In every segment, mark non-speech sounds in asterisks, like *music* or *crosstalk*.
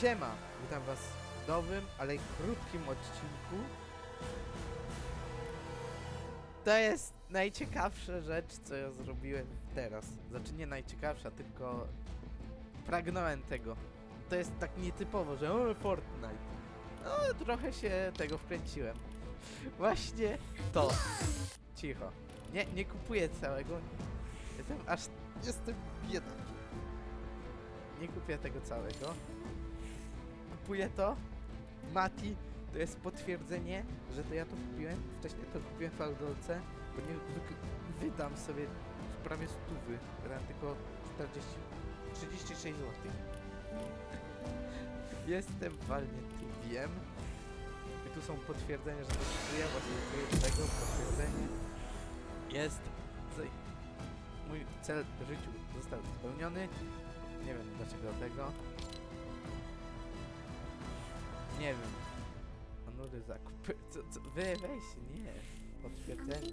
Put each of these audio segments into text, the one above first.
Siema! Witam was w nowym, ale krótkim odcinku. To jest najciekawsza rzecz, co ja zrobiłem teraz. Znaczy nie najciekawsza, tylko pragnąłem tego. To jest tak nietypowo, że o, Fortnite. No, trochę się tego wkręciłem. *laughs* Właśnie to. Cicho. Nie, nie kupuję całego. Jestem aż... Jestem biedny. Nie kupię tego całego. Kupuję to. Mati, to jest potwierdzenie, że to ja to kupiłem. Wcześniej to kupiłem w Aldolce, bo nie wy- wydam sobie prawie stówy. Wydam tylko 40, 36 zł. Jestem walnięty, wiem. I tu są potwierdzenia, że to kupuję, właśnie kupuję tego potwierdzenie. Jest. Mój cel w życiu został spełniony. Nie wiem dlaczego tego. Nie wiem. Ponury zakupy. Co, co? Wy, weź, nie. Potwierdzenie.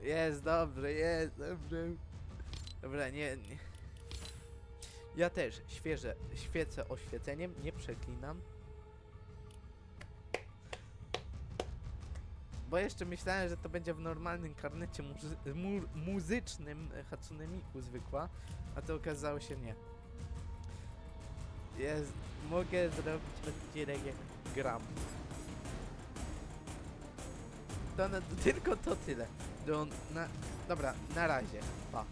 Jest dobrze, jest dobrze. Dobra, nie, nie. Ja też świeże, świecę oświeceniem, nie przeklinam. Bo jeszcze myślałem, że to będzie w normalnym karnecie muzy mu muzycznym e, Hatsune Miku zwykła, a to okazało się nie. Jest, mogę zrobić odcinek jak gram. To na, tylko to tyle. Do, na, dobra, na razie. Pa.